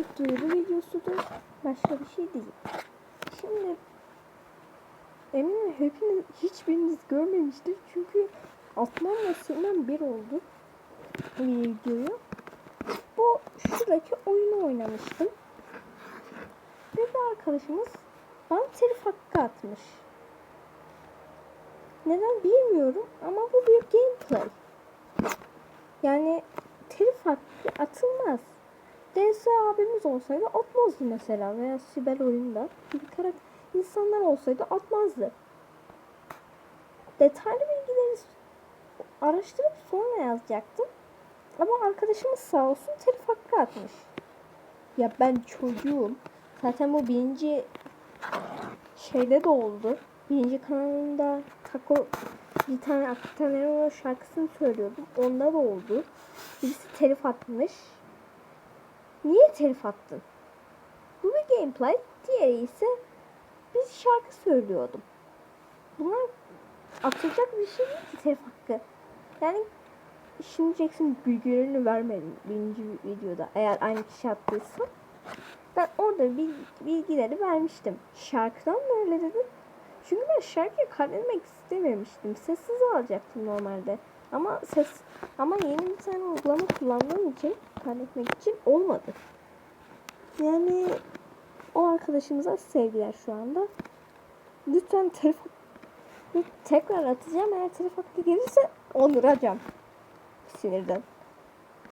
bir duyuru videosudur. Başka bir şey değil. Şimdi eminim hepiniz hiçbiriniz görmemiştir. Çünkü atmam ve silmem bir oldu. Videoyu. Bu şuradaki oyunu oynamıştım. Ve bir arkadaşımız bana telif hakkı atmış. Neden bilmiyorum ama bu bir gameplay. Yani telif hakkı atılmaz. DS abimiz olsaydı atmazdı mesela veya Sibel oyunda gibi karak insanlar olsaydı atmazdı. Detaylı bilgileri araştırıp sonra yazacaktım. Ama arkadaşımız sağ olsun telif hakkı atmış. Ya ben çocuğum. Zaten bu birinci şeyde de oldu. Birinci kanalında Taco bir tane Aktanero şarkısını söylüyordum. Onda da oldu. Birisi telif atmış. Niye telif attın? Bu bir gameplay. Diğeri ise bir şarkı söylüyordum. Bunlar atılacak bir şey değil ki telif hakkı. Yani şimdi Jackson bilgilerini vermedim birinci videoda. Eğer aynı kişi attıysa. Ben orada bil- bilgileri vermiştim. Şarkıdan mı öyle dedim? Şarkıyı kaydetmek istememiştim. Sessiz alacaktım normalde. Ama ses ama yeni bir tane uygulama kullandığım için kaydetmek için olmadı. Yani o arkadaşımıza sevgiler şu anda. Lütfen telefon tekrar atacağım. Eğer telef hakkı gelirse onduracağım. Sinirden.